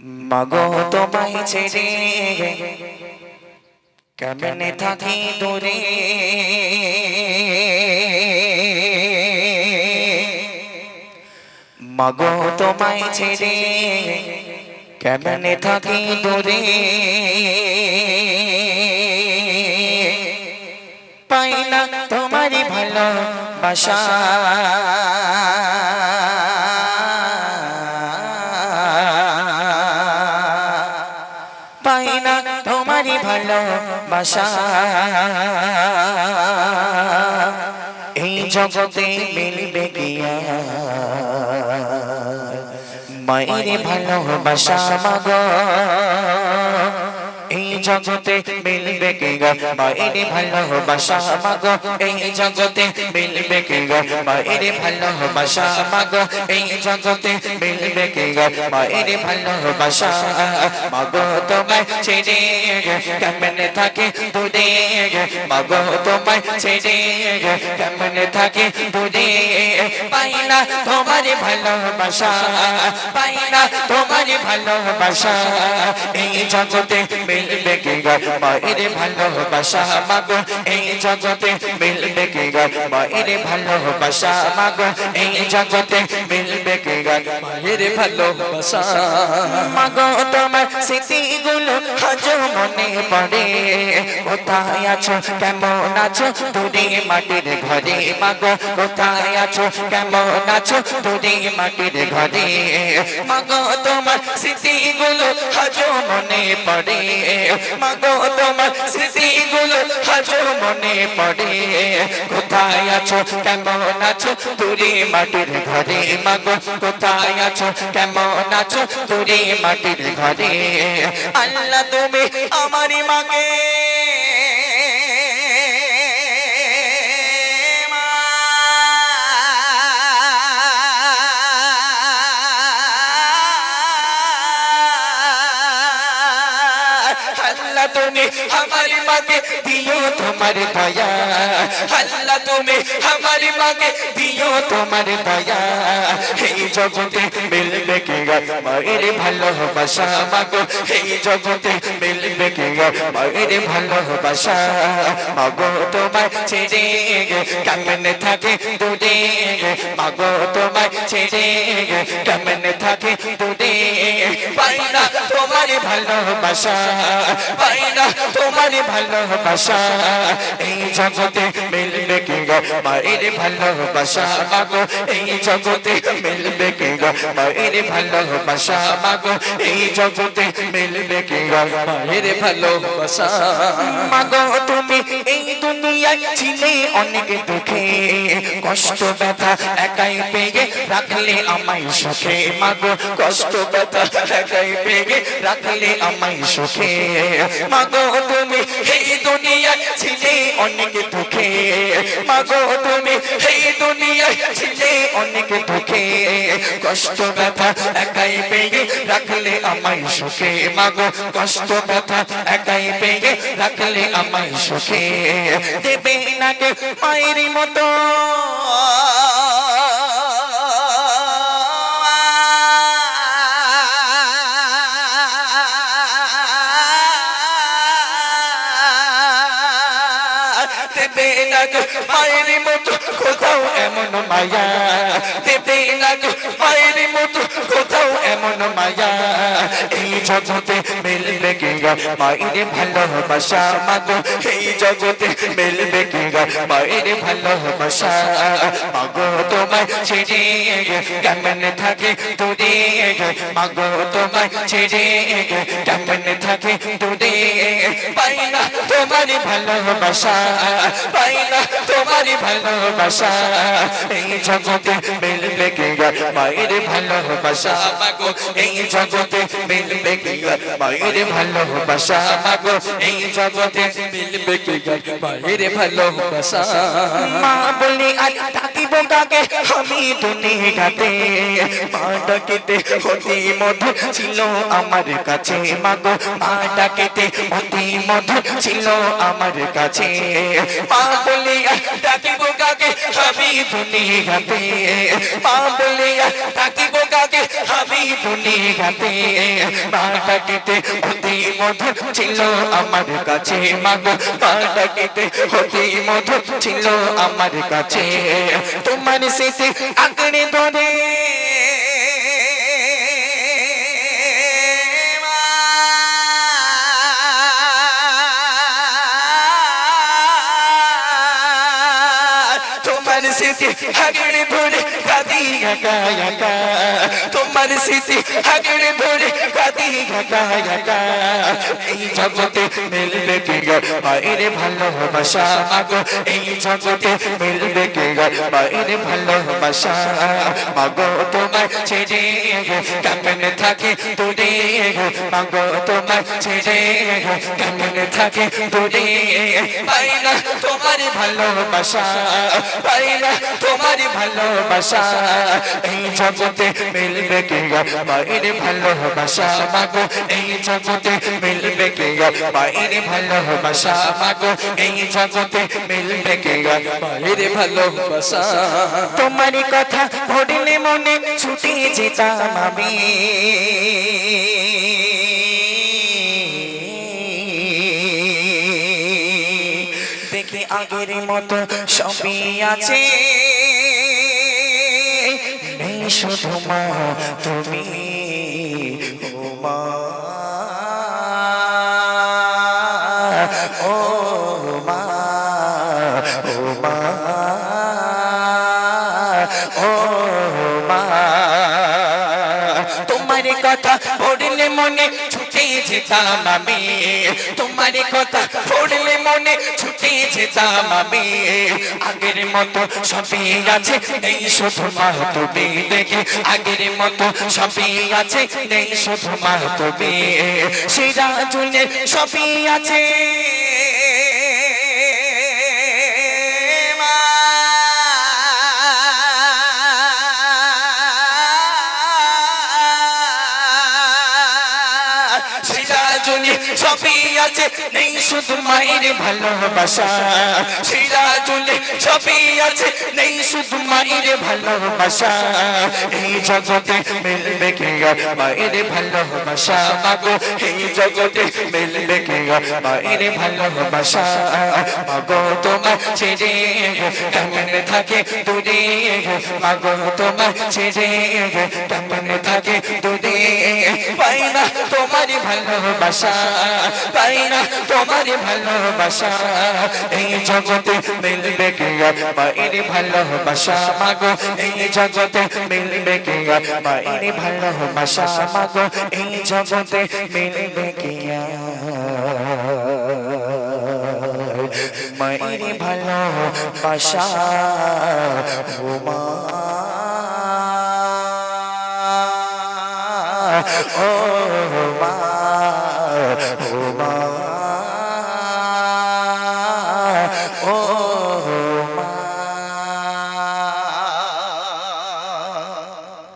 মাগো তোমায় ছেড়ে কেমনে থাকি দূরে? মাগো তোমায় ছেড়ে কেমনে থাকি দূরে? পাই না তোমারই ভালো বাসা পাই না তোমারই ভালো বাসা এই জগতে মিলবে গিয়া মায়ের ভালোবাসা মাগ। জগতে মিলবে কে গো? ভালোবাসা মাগ এই জগতে মিলবে কে গো? ভালোবাসা মাগ এই জগতে মিলবে কে গো? ভালোবাসা মাগ তোমায় ছেড়ে কেমনে থাকে দূরে মাগ তোমায় ছেড়ে কেমনে থাকে দূরে পাই না তোমার ভালোবাসা পাই না তোমার ভালোবাসা এই জগতে মিলবে কে গায় মায়ের ভালোবাসা মাগো, এই জগতে মিলবে কে গায় মায়ের ভালোবাসা মাগো, এই জগতে মিলবে কে গায় মায়ের ভালোবাসা মাগো তোমার স্মৃতিগুলো হাজো মনে পড়ে। কোথায় আছো? কেমন আছো? দূরে মাটির ঘরে। মাগো, কোথায় আছো? কেমন আছো? দূরে মাটির ঘরে। মাগো, তোমার স্মৃতিগুলো হাজো মনে পড়ে। মাগো, তোমার স্মৃতিগুলো আজ মনে পড়ে, কোথায় আছো? কেমন আছো? দূরে মাটির ঘরে, মাগো, কোথায় আছো? কেমন আছো? দূরে মাটির ঘরে। আল্লাহ তুমি আমারই মাকে মাকে দিও তোমার দয়া আল্লাহ তুমি আমার মাকে দিও তোমার দয়া এই জগতে মিলবে কে গা মায়ের ভালোবাসা মাগো এই জগতে মিলবে কে গা মায়ের ভালোবাসা মাগো তোমার ছেড়ে কেমনে থাকে দূরে মাগো তোমার ছেড়ে কেমনে থাকে দূরে পাই তোমার ভালোবাসা পাই তোমার ভালোবাসা এই জগতে মিলবে কে গো? মায়ের ভালোবাসা মাগো, এই জগতে মিলবে কে গো? মায়ের ভালোবাসা মাগো, এই জগতে মিলবে কে গো? মায়ের ভালোবাসা মাগো, তুমি এই দুনিয়ায় ছিলে অনেক দুঃখে, কষ্ট ব্যথা একাই পেয়ে রাখলে আমায় সুখে। মাগো, কষ্ট ব্যথা একাই পেয়ে রাখলে আমায় সুখে। মাগো, তুমি এই দুনিয়ায় ছিলে অনেক দুঃখে। মাগো, তুমি এই দুনিয়ায় ছিলে অনেক দুঃখে। কষ্ট, ব্যথা একাই পেয়ে রাখলে আমায় সুখে। মাগো, কষ্ট, ব্যথা একাই পেয়ে রাখলে আমায় সুখে। দেবে না কে মায়ের মতো। না মায়ের মতো কোথাও এমন মায়া। দেবে না গো মায়ের মতো কোথাও এমন মায়া। এই জগতে মিলবে কে গো মায়ের ভালোবাসা মাগো। এই জগতে মিলবে কে গো? মায়ের ভালোবাসা মাগো। তোমায় ছেড়ে কেমন থাকে দূরে মাগো, তোমায় ছেড়ে কেমন থাকে দূরে পাই না ভালোবাসা পাই না ভালোবাসা এই জগতে মিলবে কে গো? মায়ের ভালোবাসা মাগো। এই জগতে মিলবে কে গো? মায়ের ভালোবাসা মাগো এই জগতে মিলবে কে? মায়ের ভালোবাসা। মা ডাকিব কাকে আমি দুনিয়াতে মা ডাকিতে অতি মধুর ছিল আমার কাছে। মাগো মা ডাকিতে অতি মধুর ছিল আমার কাছে। মা বলিয়া ডাকিব কাকে? আমি দুনিয়াতে মা বলিয়া ডাকিব কাকে? আমি দুনিয়াতে মা ডাকিতে অতি মধুর ছিল আমার কাছে। মাগো মা ডাকিতে অতি মধুর ছিল আমার কাছে। তোমার স্মৃতি আঁকড়ে ধরে তোমার স্মৃতি আঁকড়ে ধরে কাঁদি একা একা। তোমার স্মৃতি আঁকড়ে ধরে কাঁদি একা একা। এই জগতে মিলবে কি বাইরে ভালোবাসা মাগো। এই জগতে মিলবে কি বাইরে ভালোবাসা মাগো। তোমার ছেড়ে কেমন থাকে দূরে মাগো তোমার ছেড়ে কেমন থাকে দূরে পাই না তোমার ভালোবাসা, পাই না তোমার ভালোবাসা। এই জগতে মিলবে কি বাইরে ভালোবাসা? মাগো, এই জগতে মিলবে কি বাইরে ভালোবাসা? মাগো, এই জগতে মিলবে কি বাইরে ভালোবাসা? তোমার কথা ভরিলে মনে ছুটি যেতাম আমি। দেখি আগের মতো সবই আছে। নেই শুধু মা, তুমি ও মা ও ও মা। তোমার কথা পড়লে মনে যেতাম আমি। তোমার কথা পড়লে মনে ছুটে যেতাম আমি। আগের মতো সবই আছে, নেই শুধু মা তুমি দেখে আগের মতো সবই আছে, নেই শুধু মা তুমি সেরা জুনে সবই আছে। সবই আছে, নেই শুধু মায়ের ভালোবাসা। সিরাজুলি, সবই আছে, নেই শুধু মায়ের ভালোবাসা। এই জগতে মিলবে কে মায়ের ভালোবাসা? মাগো, এই জগতে মিলবে কে মায়ের ভালোবাসা? মাগো, তোমার ছেড়ে কেমন থাকে দূরে মাগো, তোমার ছেড়ে কেমন থাকে দূরে পাই না তোমার ভালোবাসা। পাই না তোমার ভালোবাসা। এই জগতে মিলবে কে? মায়ের ভালোবাসা মাগো। এই জগতে মিলবে কে? মায়ের ভালোবাসা মাগো। এই জগতে মিলবে কে? মায়ের ভালোবাসা মা ও মা। ও মা